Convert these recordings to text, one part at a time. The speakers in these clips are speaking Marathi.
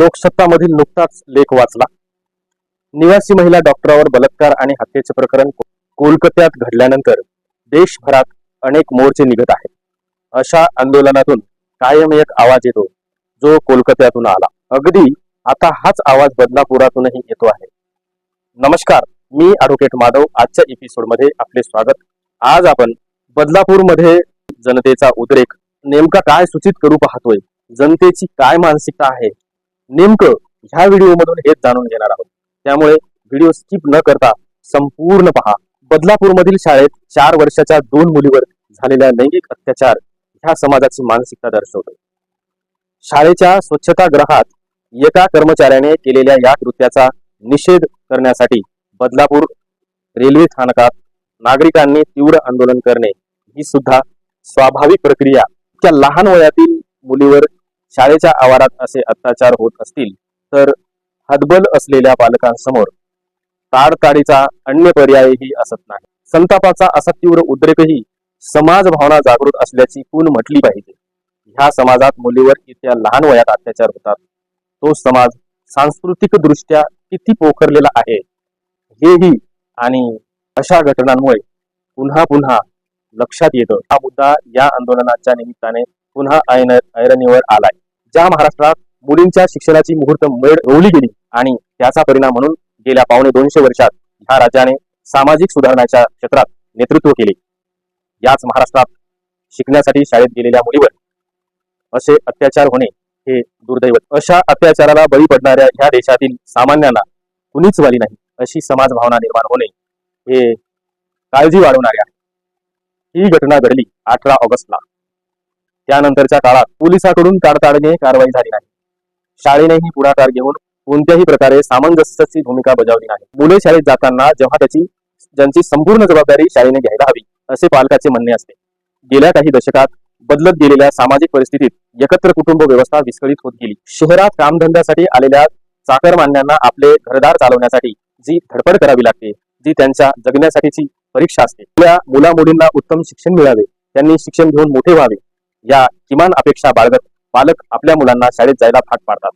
लोकसत्तामधील नुकताच लेख वाचला. निवासी महिला डॉक्टरावर बलात्कार आणि हत्येचे प्रकरण कोलकात्यात घडल्यानंतर देशभरात अनेक मोर्चे निघत आहेत. अशा आंदोलनातून कायम एक आवाज येतो जो कोलकात्यातून आला. अगदी आता हाच आवाज बदलापुरातूनही येतो आहे. नमस्कार मी ॲडव्होकेट माधव. आजच्या एपिसोडमध्ये आपले स्वागत. आज आपण बदलापूरमध्ये जनतेचा उद्रेक नेमका काय सूचित करू पाहतोय? जनतेची काय मानसिकता आहे? नेमकं ह्या व्हिडिओमधून हेच जाणून घेणार आहोत. त्यामुळे व्हिडिओ स्किप न करता संपूर्ण पहा. बदलापूरमधील शाळेत चार वर्षाच्या दोन मुलीवर झालेल्या लैंगिक अत्याचार ह्या समाजाची मानसिकता दर्शवतो. शाळेच्या स्वच्छतागृहात एका कर्मचाऱ्याने केलेल्या या कृत्याचा निषेध करण्यासाठी बदलापूर रेल्वे स्थानकात नागरिकांनी तीव्र आंदोलन करणे ही सुद्धा स्वाभाविक प्रक्रिया. त्या लहान वयातील मुलीवर शाळेच्या आवारात असे अत्याचार होत असतील तर हतबल असलेल्या पालकांसमोर ताडताडीचा अन्य पर्यायही असत नाही. संतापाचा असा तीव्र उद्रेकही समाज भावना जागृत असल्याची खून म्हटली पाहिजे. ह्या समाजात मुलीवर इतक्या लहान वयात अत्याचार होतात तो समाज सांस्कृतिक दृष्ट्या किती पोखरलेला आहे हेही आणि अशा घटनांमुळे पुन्हा पुन्हा लक्षात येतं. हा मुद्दा या आंदोलनाच्या निमित्ताने पुन्हा ऐन ऐरणीवर आलाय. ज्या महाराष्ट्रात मुलींच्या शिक्षणाची मुहूर्त मेढ रोवली गेली आणि त्याचा परिणाम म्हणून गेल्या पावणे दोनशे वर्षात ह्या राज्याने सामाजिक सुधारणाच्या क्षेत्रात नेतृत्व केले. याच महाराष्ट्रात शिकण्यासाठी शाळेत गेलेल्या मुलीवर असे अत्याचार होणे हे दुर्दैवत अशा अत्याचाराला बळी पडणाऱ्या ह्या देशातील सामान्यांना कुणीच वाली नाही. अशी समाज भावना निर्माण होणे हे काळजी वाढवणारे आहे. ही घटना घडली अठरा ऑगस्टला. त्यानंतरच्या काळात पोलिसांकडून ताडताडीने कारवाई झाली नाही. शाळेनेही पुढाकार घेऊन कोणत्याही प्रकारे सामंजस्याची भूमिका बजावली नाही. मुले शाळेत जाताना जेव्हा त्याची ज्यांची संपूर्ण जबाबदारी शाळेने घ्यायला हवी असे पालकाचे म्हणणे असते. गेल्या काही दशकात बदलत गेलेल्या सामाजिक परिस्थितीत एकत्र कुटुंब व्यवस्था विस्कळीत होत गेली. शहरात कामधंद्यासाठी आलेल्या चाकरमान्यांना आपले घरदार चालवण्यासाठी जी धडपड करावी लागते जी त्यांच्या जगण्यासाठीची परीक्षा असते. त्या मुला मुलींना उत्तम शिक्षण मिळावे त्यांनी शिक्षण घेऊन मोठे व्हावे. या किमान अपेक्षा बाळगत पालक आपल्या मुलांना शाळेत जायला भाग पाडतात.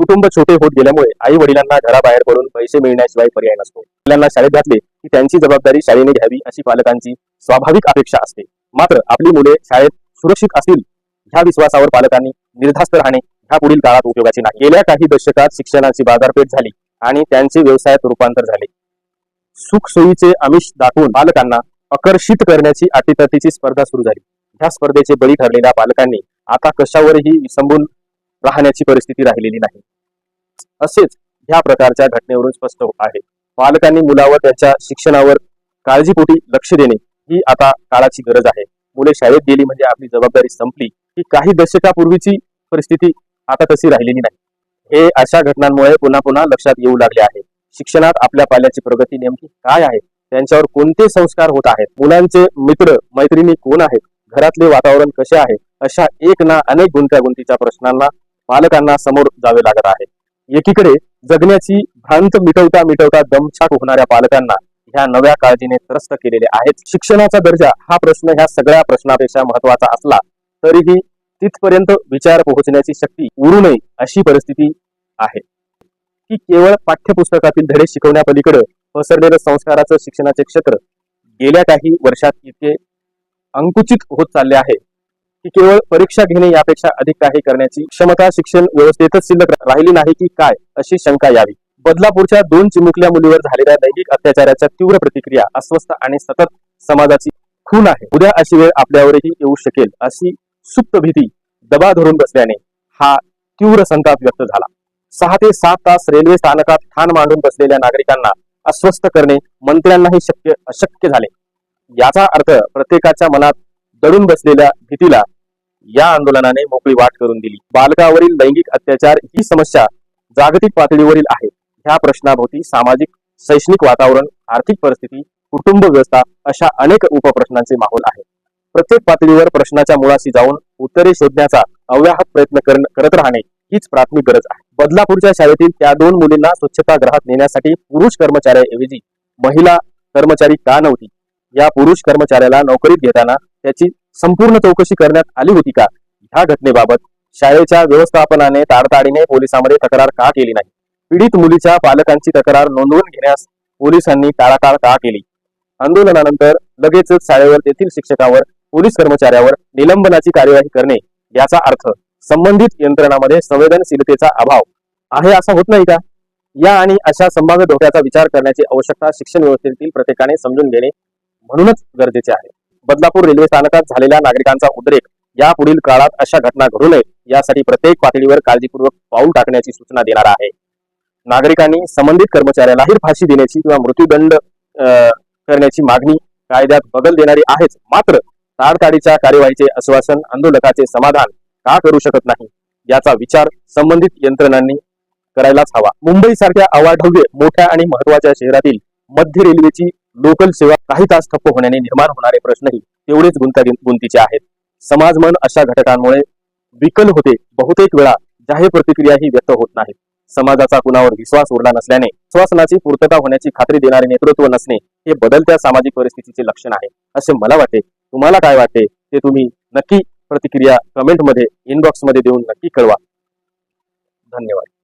कुटुंब छोटे होत गेल्यामुळे आई वडिलांना घराबाहेर पडून पैसे मिळण्याशिवाय पर्याय नसतो. मुलांना शाळेत घातले की त्यांची जबाबदारी शाळेने घ्यावी अशी पालकांची स्वाभाविक अपेक्षा असते. मात्र आपली मुले शाळेत सुरक्षित असतील ह्या विश्वासावर पालकांनी निर्धास्त राहणे ह्या पुढील काळात उपयोगाचे नाही. गेल्या काही दशकात शिक्षणाची बाजारपेठ झाली आणि त्यांचे व्यवसायात रूपांतर झाले. सुखसोयीचे आमिष दाखवून पालकांना आकर्षित करण्याची अटीतटीची स्पर्धा सुरू झाली. ह्या स्पर्धेचे बळी ठरलेल्या पालकांनी आता कशावरही विसंबून राहण्याची परिस्थिती राहिलेली नाही. असेच ह्या प्रकारच्या घटनेवरून स्पष्ट आहे. पालकांनी मुलावर त्यांच्या शिक्षणावर काळजीपोटी लक्ष देणे ही आता काळाची गरज आहे. मुले शाळेत गेली म्हणजे आपली जबाबदारी संपली ही काही दशकापूर्वीची परिस्थिती आता तशी राहिलेली नाही. हे अशा घटनांमुळे पुन्हा पुन्हा लक्षात येऊ लागले आहे. शिक्षणात आपल्या पाल्याची प्रगती नेमकी काय आहे? त्यांच्यावर कोणते संस्कार होत आहेत? मुलांचे मित्र मैत्रिणी कोण आहेत? घरातले वातावरण कसे आहे अशा एक ना अनेक गुंतागुंतीच्या प्रश्नांना पालकांना समोर जावे लागत आहे. एकीकडे जगण्याची भ्रांत मिटवता मिटवता दमछाक होणाऱ्या पालकांना ह्या नव्या काळजीने त्रस्त केलेले आहेत. शिक्षणाचा दर्जा हा प्रश्न ह्या सगळ्या प्रश्नापेक्षा महत्त्वाचा असला तरीही तिथपर्यंत विचार पोहोचण्याची शक्ती उरू नये अशी परिस्थिती आहे. की केवळ पाठ्यपुस्तकातील धडे शिकवण्यापलीकडे पसरलेलं संस्काराचं शिक्षणाचे क्षेत्र गेल्या काही वर्षात इतके अंकुचित होत चालले आहे. की केवळ परीक्षा घेणे यापेक्षा अधिक काही करण्याची क्षमता शिक्षण व्यवस्थेतच शिल्लक राहिली नाही की काय अशी शंका यावी. बदलापूरच्या दोन चिमुकल्या मुलीवर झालेल्या लैंगिक अत्याचाराच्या तीव्र प्रतिक्रिया अस्वस्थ आणि सतत समाजाची खून आहे. उद्या अशी वेळ आपल्यावरही येऊ शकेल अशी सुप्त भीती दबा धरून बसल्याने हा तीव्र संताप व्यक्त झाला. सहा ते सात तास रेल्वे स्थानकात ठाण मांडून बसलेल्या नागरिकांना अस्वस्थ करणे मंत्र्यांनाही शक्य अशक्य झाले. याचा अर्थ प्रत्येकाच्या मनात दडून बसलेल्या भीतीला या आंदोलनाने मोकळी वाट करून दिली. बालकावरील लैंगिक अत्याचार ही समस्या जागतिक पातळीवरील आहे. ह्या प्रश्नाभोवती सामाजिक शैक्षणिक वातावरण आर्थिक परिस्थिती कुटुंब व्यवस्था अशा अनेक उपप्रश्नांचे माहोल आहे. प्रत्येक पातळीवर प्रश्नाच्या मुळाशी जाऊन उत्तरे शोधण्याचा अव्याहत प्रयत्न करत राहणे हीच प्राथमिक गरज आहे. बदलापूरच्या शाळेतील त्या दोन मुलींना स्वच्छतागृहात नेण्यासाठी पुरुष कर्मचाऱ्याऐवजी महिला कर्मचारी का नव्हती? या पुरुष कर्मचाऱ्याला नोकरीत घेताना त्याची संपूर्ण चौकशी करण्यात आली होती का? ह्या घटनेबाबत शाळेच्या व्यवस्थापनाने ताडताडीने पोलिसांमध्ये तक्रार का केली नाही? पीडित मुलीच्या पालकांची तक्रार नोंदवून घेण्यास पोलिसांनी टाळाटाळ का केली? आंदोलनानंतर लगेचच शाळेवर तेथील शिक्षकावर पोलीस कर्मचाऱ्यावर निलंबनाची कार्यवाही करणे याचा अर्थ संबंधित यंत्रणामध्ये संवेदनशीलतेचा अभाव आहे असा होत नाही का? या आणि अशा संभाव्य धोक्याचा विचार करण्याची आवश्यकता शिक्षण व्यवस्थेतील प्रत्येकाने समजून घेणे म्हणूनच गरजेचे आहे. बदलापूर रेल्वे स्थानकात झालेल्या नागरिकांचा उद्रेक या पुढील काळात अशा घटना घडू नये यासाठी प्रत्येक पातळीवर काळजीपूर्वक पाऊल टाकण्याची सूचना देणार आहे. नागरिकांनी संबंधित कर्मचाऱ्याला फाशी देण्याची किंवा मृत्यूदंड करण्याची मागणी कायद्यात बदल देणारी आहेच मात्र ताडताडीच्या कार्यवाहीचे आश्वासन आंदोलकाचे समाधान का करू शकत नाही याचा विचार संबंधित यंत्रणांनी करायलाच हवा. मुंबई सारख्या अवाढव्य मोठ्या आणि महत्त्वाच्या शहरातील मध्य रेल्वेची लोकल सेवा काही तास ठप्प होण्याने निर्माण होणारे प्रश्नही तेवढेच गुंतागुंतीचे आहेत. समाजमन अशा घटकांमुळे विकल होते बहुतेक वेळा जाहीर प्रतिक्रियाही व्यक्त होत नाहीत समाजाचा कुणावर विश्वास उरला नसल्याने श्वासनाची पूर्तता होण्याची खात्री देणारे नेतृत्व नसणे हे बदलत्या सामाजिक परिस्थितीचे लक्षण आहे. असे मला वाटते. तुम्हाला काय वाटते? ते तुम्ही नक्की प्रतिक्रिया कमेंटमध्ये इनबॉक्समध्ये देऊन नक्की कळवा. धन्यवाद.